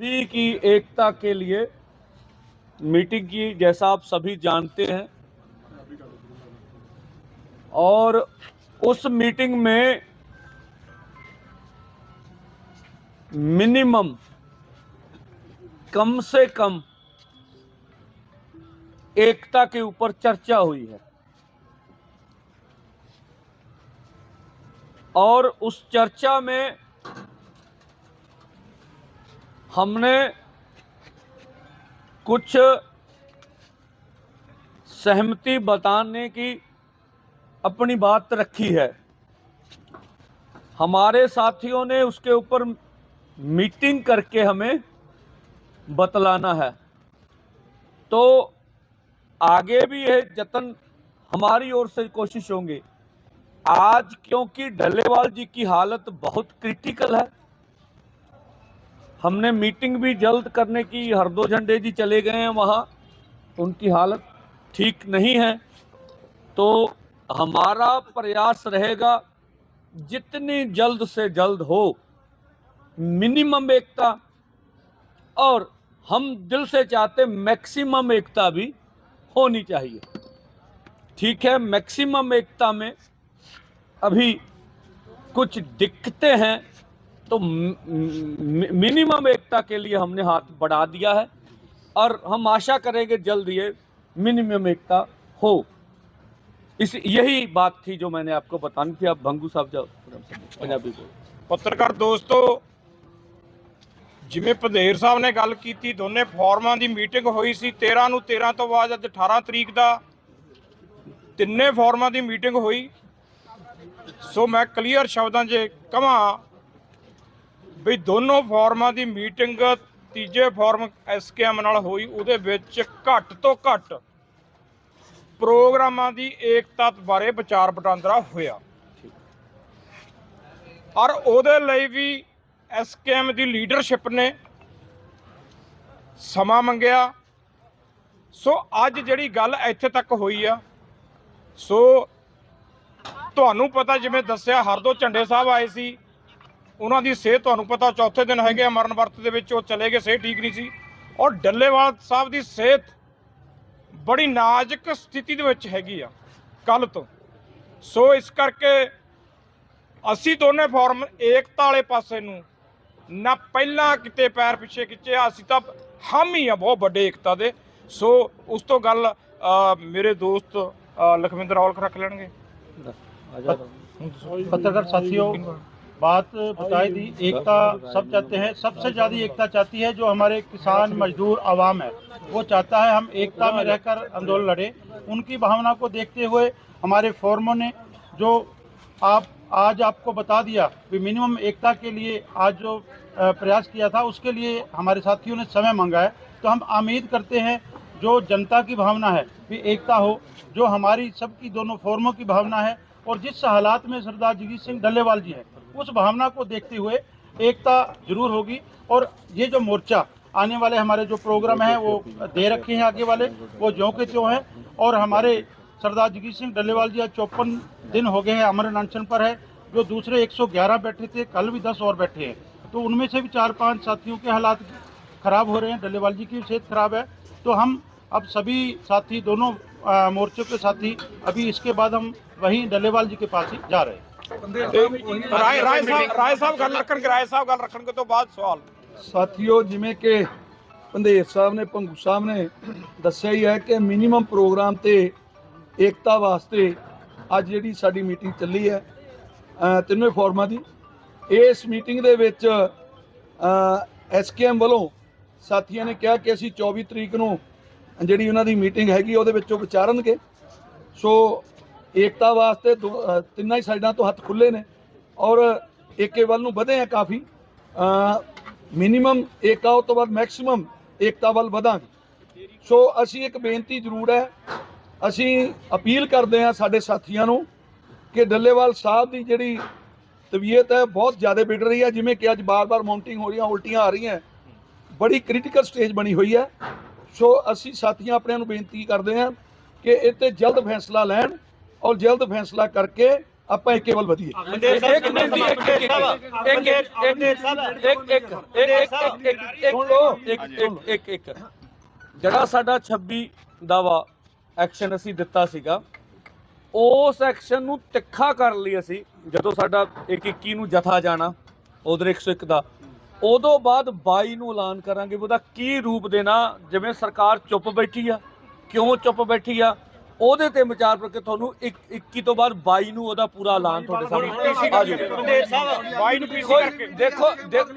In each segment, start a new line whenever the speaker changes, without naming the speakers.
सभी की एकता के लिए मीटिंग की, जैसा आप सभी जानते हैं। और उस मीटिंग में मिनिमम कम से कम एकता के ऊपर चर्चा हुई है। और उस चर्चा में हमने कुछ सहमति बताने की अपनी बात रखी है। हमारे साथियों ने उसके ऊपर मीटिंग करके हमें बतलाना है। तो आगे भी ये जतन हमारी ओर से कोशिश होंगी। आज क्योंकि ढलेवाल जी की हालत बहुत क्रिटिकल है हमने मीटिंग भी जल्द करने की हरदो झंडे जी चले गए हैं वहाँ। उनकी हालत ठीक नहीं है तो हमारा प्रयास रहेगा जितनी जल्द से जल्द हो, मिनिमम एकता, और हम दिल से चाहते मैक्सिमम एकता भी होनी चाहिए। ठीक है, मैक्सिमम एकता में अभी कुछ दिक्कतें हैं तो मिनिमम एकता के लिए हमने हाथ बढ़ा दिया है और हम आशा करेंगे जल्द ये मिनिमम एकता हो इस यही बात थी जो मैंने आपको बतानी थी आप भंगू साहब जाओ पंजाबी बोलो
ਪੱਤਰਕਾਰ ਦੋਸਤੋ ਜਿਵੇਂ ਪੰਧੇਰ ਸਾਹਿਬ ਨੇ ਗੱਲ ਕੀਤੀ ਦੋਨੇ ਫੋਰਮਾਂ ਦੀ ਮੀਟਿੰਗ ਹੋਈ ਸੀ 13 ਨੂੰ 13 ਤੋਂ ਬਾਅਦ ਅੱਜ 18 ਤਰੀਕ ਦਾ ਤਿੰਨੇ ਫੋਰਮਾਂ ਦੀ ਮੀਟਿੰਗ ਹੋਈ ਸੋ ਮੈਂ ਕਲੀਅਰ ਸ਼ਬਦਾਂ 'ਚ ਕਹਾਂ ਵੀ ਦੋਨੋਂ ਫੋਰਮਾਂ ਦੀ ਮੀਟਿੰਗ ਤੀਜੇ ਫੋਰਮ ਐਸਕੇਐਮ ਨਾਲ ਹੋਈ, ਉਹਦੇ ਵਿੱਚ ਘੱਟ ਤੋਂ ਘੱਟ ਪ੍ਰੋਗਰਾਮਾਂ ਦੀ ਏਕਤਾ ਬਾਰੇ ਵਿਚਾਰ ਵਟਾਂਦਰਾ ਹੋਇਆ। ਔਰ ਉਹਦੇ ਲਈ ਵੀ ਐਸਕੇਐਮ ਦੀ ਲੀਡਰਸ਼ਿਪ ਨੇ ਸਮਾਂ ਮੰਗਿਆ। ਸੋ ਅੱਜ ਜਿਹੜੀ ਗੱਲ ਇੱਥੇ ਤੱਕ ਹੋਈ ਆ, ਸੋ ਤੁਹਾਨੂੰ ਪਤਾ ਜਿਵੇਂ ਦੱਸਿਆ, ਹਰਦੋ ਝੰਡੇ ਸਾਹਿਬ ਆਏ ਸੀ ਉਹਨਾਂ ਦੀ ਸਿਹਤ ਤੁਹਾਨੂੰ ਪਤਾ ਚੌਥੇ ਦਿਨ ਹੈਗੇ ਆ ਮਰਨ ਵਰਤ ਦੇ ਵਿੱਚ ਉਹ ਚਲੇ ਗਏ ਸਿਹਤ ਠੀਕ ਨਹੀਂ ਸੀ। ਔਰ ਡੱਲੇਵਾਲ ਸਾਹਿਬ ਦੀ ਸਿਹਤ ਬੜੀ ਨਾਜ਼ੁਕ ਸਥਿਤੀ ਦੇ ਵਿੱਚ ਹੈਗੀ ਆ ਕੱਲ ਤੋਂ। ਸੋ ਇਸ ਕਰਕੇ ਅਸੀਂ ਦੋਨੇ ਫਾਰਮ ਏਕਤਾ ਵਾਲੇ ਪਾਸੇ ਨੂੰ ਨਾ ਪਹਿਲਾਂ ਕਿਤੇ ਪੈਰ ਪਿੱਛੇ ਖਿੱਚਿਆ ਅਸੀਂ ਤਾਂ ਹਾਮੀ ਆ ਬਹੁਤ ਵੱਡੇ ਏਕਤਾ ਦੇ। ਸੋ ਉਸ ਤੋਂ ਗੱਲ ਮੇਰੇ ਦੋਸਤ ਲਖਵਿੰਦਰ ਔਲਖ ਰੱਖ ਲੈਣਗੇ।
ਪੱਤਰਕਾਰ ਸਾਥੀਓ बात बताई दी एकता सब चाहते हैं सबसे ज़्यादा एकता चाहती है जो हमारे किसान मजदूर आवाम है। वो चाहता है हम एकता में रहकर आंदोलन लड़े। उनकी भावना को देखते हुए हमारे फोरमों ने जो आप आज आपको बता दिया कि मिनिमम एकता के लिए आज जो प्रयास किया था उसके लिए हमारे साथियों ने समय मांगा है। तो हम उम्मीद करते हैं जो जनता की भावना है कि एकता हो जो हमारी सबकी दोनों फोरमों की भावना है। और जिस हालात में सरदार जगजीत सिंह डल्लेवाल जी हैं उस भावना को देखते हुए एकता ज़रूर होगी। और ये जो मोर्चा, आने वाले हमारे जो प्रोग्राम हैं, वो दे रखे हैं आगे वाले, वो ज्यों के त्यों हैं। और हमारे सरदार जगजीत सिंह डल्लेवाल जी आज चौपन दिन हो गए हैं, अमर अनशन पर है, जो दूसरे 111 बैठे थे, कल भी 10 और बैठे हैं। तो उनमें से भी चार पाँच साथियों के हालात खराब हो रहे हैं डल्लेवाल जी की सेहत खराब है। तो हम अब सभी साथी, दोनों मोर्चों के साथी, अभी इसके बाद हम वहीं डल्लेवाल जी के पास ही जा रहे हैं।
ਰਾਏ ਰਾਏ ਸਾਹਿਬ ਰਾਏ ਸਾਹਿਬ ਗੱਲ ਰੱਖਣਗੇ ਰਾਏ ਸਾਹਿਬ ਗੱਲ ਰੱਖਣਗੇ ਤੋਂ ਬਾਅਦ ਸਵਾਲ।
ਸਾਥੀਓ ਜਿਵੇਂ ਕਿ ਪੰਧੇਰ ਸਾਹਿਬ ਨੇ ਪੰਗੂ ਸਾਹਿਬ ਨੇ ਦੱਸਿਆ ਹੀ ਹੈ ਕਿ ਮਿਨੀਮਮ ਪ੍ਰੋਗਰਾਮ ਤੇ ਏਕਤਾ ਵਾਸਤੇ ਅੱਜ ਜਿਹੜੀ ਸਾਡੀ ਮੀਟਿੰਗ ਚੱਲੀ ਹੈ ਅ, ਤਿੰਨੇ ਫੋਰਮਾਂ ਦੀ। ਇਸ ਮੀਟਿੰਗ ਦੇ ਵਿੱਚ ਐਸਕੇਐਮ ਵੱਲੋਂ ਸਾਥੀਆਂ ਨੇ ਕਿਹਾ ਕਿ ਅਸੀਂ 24 ਤਰੀਕ ਨੂੰ ਜਿਹੜੀ ਉਹਨਾਂ ਦੀ ਮੀਟਿੰਗ ਹੈਗੀ ਉਹਦੇ ਵਿੱਚ ਉਹ ਵਿਚਾਰਨਗੇ। ਸੋ ਏਕਤਾ ਵਾਸਤੇ ਦੋ- ਤਿੰਨਾਂ ਹੀ ਸਾਈਡਾਂ ਤੋਂ ਹੱਥ ਖੁੱਲੇ ਨੇ ਔਰ ਏਕੇ ਵੱਲ ਨੂੰ ਵਧੇ ਆ ਕਾਫੀ। ਮਿਨੀਮਮ ਏਕਾ ਉਸ ਤੋਂ ਬਾਅਦ ਮੈਕਸਿਮਮ ਏਕਤਾ ਵੱਲ ਵਧਾਂਗੇ। ਸੋ ਅਸੀਂ ਇੱਕ ਬੇਨਤੀ ਜ਼ਰੂਰ ਹੈ, ਅਸੀਂ ਅਪੀਲ ਕਰਦੇ ਹਾਂ ਸਾਡੇ ਸਾਥੀਆਂ ਨੂੰ ਕਿ ਡੱਲੇਵਾਲ ਸਾਹਿਬ ਦੀ ਜਿਹੜੀ ਤਬੀਅਤ ਹੈ ਬਹੁਤ ਜ਼ਿਆਦਾ ਵਿਗੜ ਰਹੀ ਹੈ, ਜਿਵੇਂ ਕਿ ਅੱਜ ਬਾਰ-ਬਾਰ ਮਾਊਂਟਿੰਗ ਹੋ ਰਹੀਆਂ, ਉਲਟੀਆਂ ਆ ਰਹੀਆਂ। ਬੜੀ ਕ੍ਰਿਟੀਕਲ ਸਟੇਜ ਬਣੀ ਹੋਈ ਹੈ। ਸੋ ਅਸੀਂ ਸਾਥੀਆਂ ਆਪਣਿਆਂ ਨੂੰ ਬੇਨਤੀ ਕਰਦੇ ਹਾਂ ਕਿ ਇਹ ਤੇ ਜਲਦ ਫੈਸਲਾ ਲੈਣ। ਔਰ ਜਲਦ ਫੈਸਲਾ ਕਰਕੇ ਆਪਾਂ ਇਹ ਕੇਵਲ ਵਧੀਏ।
ਇੱਕ ਇੱਕ ਮਿੰਟ ਦੀ ਇੱਕ ਇੱਕ ਇੱਕ ਇੱਕ ਇੱਕ ਇੱਕ ਇੱਕ ਇੱਕ ਇੱਕ ਇੱਕ ਇੱਕ ਇੱਕ ਇੱਕ ਜਿਹੜਾ ਸਾਡਾ 26 ਦਾ ਵਾ ਐਕਸ਼ਨ ਅਸੀਂ ਦਿੱਤਾ ਸੀਗਾ ਉਸ ਐਕਸ਼ਨ ਨੂੰ ਤਿੱਖਾ ਕਰਨ ਲਈ ਅਸੀਂ ਜਦੋਂ ਸਾਡਾ 121 ਨੂੰ ਜਥਾ ਜਾਣਾ ਉਧਰ 101 ਦਾ ਉਦੋਂ ਬਾਅਦ 22 ਨੂੰ ਐਲਾਨ ਕਰਾਂਗੇ ਉਹਦਾ ਕੀ ਰੂਪ ਦੇਣਾ ਜਿਵੇਂ ਸਰਕਾਰ ਚੁੱਪ ਬੈਠੀ ਆ। ਕਿਉਂ ਚੁੱਪ ਬੈਠੀ ਆ? ਉਹਦੇ ਤੇ ਵਿਚਾਰ ਕਰਕੇ ਤੁਹਾਨੂੰ 21 ਤੋਂ ਬਾਅਦ 22 ਨੂੰ ਉਹਦਾ ਪੂਰਾ ਐਲਾਨ ਤੁਹਾਡੇ ਸਾਹਮਣੇ ਆ ਜਾਊਗਾ
ਬਾਈ ਨੂੰ ਪੀਸੀ
ਕੋਈ
ਕਰਕੇ।
ਦੇਖੋ ਦੇਖ-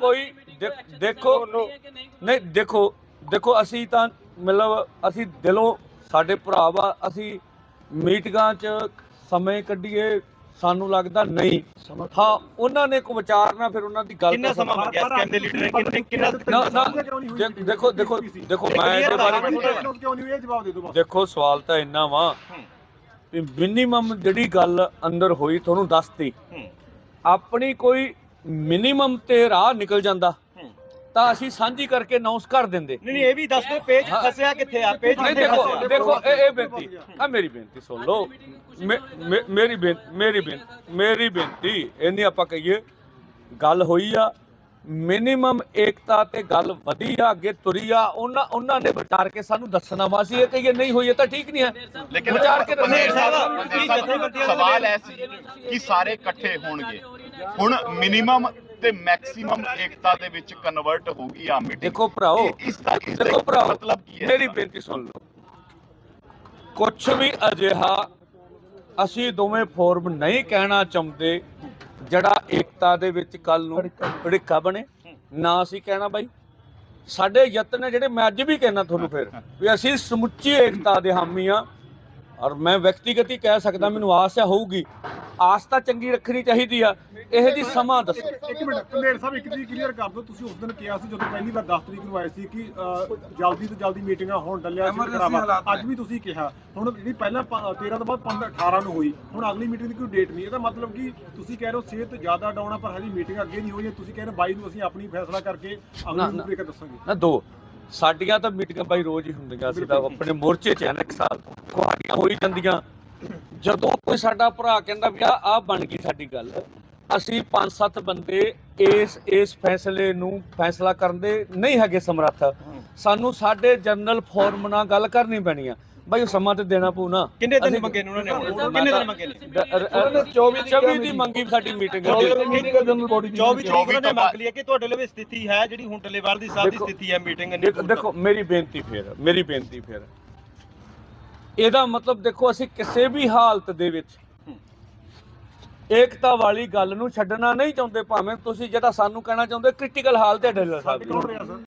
ਕੋਈ ਦੇਖ- ਦੇਖੋ ਨਹੀਂ ਦੇਖੋ ਦੇਖੋ ਅਸੀਂ ਤਾਂ ਮਤਲਬ ਅਸੀਂ ਦਿਲੋਂ ਸਾਡੇ ਭਰਾ ਵਾ ਅਸੀਂ ਮੀਟਿੰਗਾਂ 'ਚ ਸਮੇਂ ਕੱਢੀਏ ਸਾਨੂੰ ਲੱਗਦਾ ਨਹੀਂ। ਹਾਂ ਉਹਨਾਂ ਨੇ ਕੋ ਵਿਚਾਰਨਾ ਫਿਰ ਉਹਨਾਂ ਦੀ ਗੱਲ
ਕਿੰਨਾ ਸਮਾਂ ਮੰਗਿਆ ਸਕੈਮ ਦੇ ਲੀਡਰ ਨੇ? ਕਿੰਨੇ ਕਿੰਨਾ
ਨਾ ਨਾ ਦੇਖ- ਦੇਖੋ ਦੇਖੋ ਮੈਂ ਇਹਦੇ ਬਾਰੇ
ਕਿਉਂ ਨਹੀਂ ਇਹ ਜਵਾਬ ਦੇ ਦਿਓ
ਦੇਖੋ ਸਵਾਲ ਤਾਂ ਇੰਨਾ ਵਾ ਵੀ ਮਿਨੀਮਮ ਜਿਹੜੀ ਗੱਲ ਅੰਦਰ ਹੋਈ ਤੁਹਾਨੂੰ ਦੱਸਤੀ।
ਹੂੰ।
ਆਪਣੀ ਕੋਈ ਮਿਨੀਮਮ ਤੇ ਰਾਹ ਨਿਕਲ ਜਾਂਦਾ।
ਹੂੰ।
ਤਾਂ ਅਸੀਂ ਸਾਂਝੀ ਕਰਕੇ ਅਨਾਉਂਸ ਕਰ ਦਿੰਦੇ।
ਨਹੀਂ ਨਹੀਂ ਇਹ ਵੀ ਦੱਸ ਦਿਓ ਪੇਜ ਫਸਿਆ ਕਿੱਥੇ ਆ? ਪੇਜ
ਨਹੀਂ ਦੇਖੋ ਦੇਖੋ ਇਹ ਇਹ ਬੇਨਤੀ। ਆ ਮੇਰੀ ਬੇਨਤੀ ਸੁਣ ਲਓ। ਮੇਰੀ ਬੇਨਤੀ ਮੇਰੀ ਬੇਨਤੀ ਮੇਰੀ ਬੇਨਤੀ ਇੰਨੀ ਆਪਾਂ ਕਹੀਏ ਗੱਲ ਹੋਈ ਆ ਮਿਨੀਮਮ ਏਕਤਾ ਤੇ ਗੱਲ ਵਧੀ ਆ ਅੱਗੇ ਤੁਰੀ ਆ ਉਹਨਾਂ ਉਹਨਾਂ ਨੇ ਵਿਚਾਰ ਕੇ ਸਾਨੂੰ ਦੱਸਣਾ ਵਾ। ਅਸੀਂ ਇਹ ਕਹੀਏ ਨਹੀਂ ਹੋਈ ਇਹ ਤਾਂ ਠੀਕ ਨਹੀਂ ਹੈ।
ਲੇਕਿਨ
ਵਿਚਾਰ ਕੇ
ਸਵਾਲ ਐ ਸੀ ਕਿ ਸਾਰੇ ਇਕੱਠੇ ਹੋਣਗੇ। ਹੁਣ ਮਿਨੀਮਮ ਤੇ ਮੈਕਸਿਮਮ ਏਕਤਾ ਦੇ ਵਿੱਚ ਕਨਵਰਟ ਹੋਊਗੀ ਆ ਮੀਟਿੰਗ
ਦੇਖੋ ਭਰਾਓ ਦੇਖੋ ਭਰਾਓ
ਮਤਲਬ ਕੀ ਹੈ?
ਮੇਰੀ ਬੇਨਤੀ ਸੁਣ ਲਓ। ਕੁਝ ਵੀ ਅਜਿਹਾ ਅਸੀਂ ਦੋਵੇਂ ਫੋਰਮ ਨਹੀਂ ਕਹਿਣਾ ਚਾਹੁੰਦੇ ਜਿਹੜਾ ਏਕਤਾ ਦੇ ਵਿੱਚ ਕੱਲ ਨੂੰ ਭੜਿੱਕਾ ਬਣੇ ਨਾ ਅਸੀਂ ਕਹਿਣਾ ਬਾਈ। ਸਾਡੇ ਯਤਨ ਨੇ ਜਿਹੜੇ ਮੈਂ ਅੱਜ ਵੀ ਕਹਿਣਾ ਤੁਹਾਨੂੰ ਫਿਰ ਵੀ ਅਸੀਂ ਸਮੁੱਚੀ ਏਕਤਾ ਦੇ ਹਾਮੀ ਆ ਔਰ ਮੈਂ ਵਿਅਕਤੀਗਤ ਹੀ ਕਹਿ ਸਕਦਾ ਮੈਨੂੰ ਆਸ ਹੈ ਹੋਊਗੀ। ਆਸ ਤਾਂ ਚੰਗੀ ਰੱਖਣੀ ਚਾਹੀਦੀ ਆ। ਇਹ ਜੀ ਸਮਾਂ ਦੱਸੋ।
ਇੱਕ ਮਿੰਟ ਪੰਡੇਰ ਸਾਹਿਬ ਇੱਕ ਚੀਜ਼ ਕਲੀਅਰ ਕਰ ਦਿਓ। ਤੁਸੀਂ ਉਸ ਦਿਨ ਕਿਹਾ ਸੀ ਜਦੋਂ ਪਹਿਲੀ ਵਾਰ 10 ਤਰੀਕ ਨੂੰ ਆਏ ਸੀ ਕਿ ਜਲਦੀ ਤੋਂ ਜਲਦੀ ਮੀਟਿੰਗਾਂ ਹੋਣ ਡੱਲਿਆ ਸੀ ਕਰਾਵਾ। ਅੱਜ ਵੀ ਤੁਸੀਂ ਕਿਹਾ। ਹੁਣ ਜਿਹੜੀ ਪਹਿਲਾਂ ਪ- 13 ਤੋਂ ਬਾਅਦ 15 18 ਨੂੰ ਹੋਈ। ਹੁਣ ਅਗਲੀ ਮੀਟਿੰਗ ਦੀ ਕੋਈ ਡੇਟ ਨਹੀਂ। ਇਹਦਾ ਮਤਲਬ ਕਿ ਤੁਸੀਂ ਕਹਿ ਰਹੇ ਹੋ ਸਿਹਤ ਜ਼ਿਆਦਾ ਡਾਊਨ ਆ ਪਰ ਹਜੇ ਮੀਟਿੰਗ ਅੱਗੇ ਨਹੀਂ ਹੋਈ ਹੈ ਤੁਸੀਂ ਕਹਿ ਰਹੇ ਹੋ 22 ਨੂੰ ਅਸੀਂ ਆਪਣੀ ਫੈਸਲਾ ਕਰਕੇ ਅਗਲੀ
ਨਾ।
ਨੂੰ। ਦੇਖ ਦੱਸਾਂਗੇ।
ਨਾ ਦੋ। ਸਾਡੀਆਂ ਤਾਂ ਮੀਟਿੰਗਾਂ ਬਾਈ ਰੋਜ਼ ਹੀ ਹੁੰਦੀਆਂ ਅਸੀਂ ਤਾਂ ਆਪਣੇ ਮੋਰਚੇ 'ਚ ਹਨ ਇੱਕ ਸਾਲ ਤੋਂ। ਤੁਹਾਡੀਆਂ ਹੋਈ ਜਾਂਦੀਆਂ। ਜਦੋਂ ਕੋਈ ਸਾਡਾ ਭਰਾ ਕਹਿੰਦਾ ਵੀ ਆ ਆ ਬਣ ਗਈ ਸਾਡੀ ਗੱਲ ਅਸੀਂ ਪੰਜ ਸੱਤ ਬੰਦੇ ਇਸ ਇਸ ਫੈਸਲੇ ਨੂੰ ਫੈਸਲਾ ਕਰਨ ਦੇ ਨਹੀਂ ਹੈਗੇ ਸਮਰੱਥ। ਸਾਨੂੰ ਸਾਡੇ ਜਨਰਲ ਫੋਰਮ ਨਾਲ ਗੱਲ ਕਰਨੀ ਪੈਣੀ ਆ। ਬਾਈ ਉਹ ਸਮਾਂ ਤੇ ਦੇਣਾ ਪਊ ਨਾ।
ਕਿੰਨੇ ਦਿਨ ਮੰਗੇ ਨੇ ਉਹਨਾਂ ਨੇ? ਕਿੰਨੇ ਦਿਨ ਮੰਗੇ ਨੇ?
ਦ- ਰ- ਰ- 24 ਦੀ ਮੰਗੀ। ਸਾਡੀ ਮੀਟਿੰਗ। ਹੈ
ਮੀਟਿੰਗ ਜਨਰਲ ਬੋਡੀ
24 ਤਰੀਕ ਉਹਨਾਂ ਨੇ ਮੰਗ ਲਈ ਕਿ ਤੁਹਾਡੇ ਲਈ ਸਥਿਤੀ ਹੈ ਜਿਹੜੀ ਹੁਣ ਦੀ ਸਾਹਿਬ ਦੀ ਸਥਿਤੀ ਹੈ ਮੀਟਿੰਗ
ਦੇਖੋ ਮੇਰੀ ਬੇਨਤੀ ਫੇਰ ਮੇਰੀ ਬੇਨਤੀ ਫੇਰ। ਇਹਦਾ ਮਤਲਬ ਦੇਖੋ ਅਸੀਂ ਕਿਸੇ ਵੀ ਹਾਲਤ ਦੇ ਵਿੱਚ ਏਕਤਾ ਵਾਲੀ ਗੱਲ ਨੂੰ ਛੱਡਣਾ ਨਹੀਂ ਚਾਹੁੰਦੇ ਭਾਵੇਂ ਤੁਸੀਂ ਜਿਹੜਾ ਸਾਨੂੰ ਕਹਿਣਾ ਚਾਹੁੰਦੇ ਕ੍ਰਿਟੀਕਲ ਹਾਲਤ ਹੈ। ਡੱਲਰ ਸਾਹਿਬ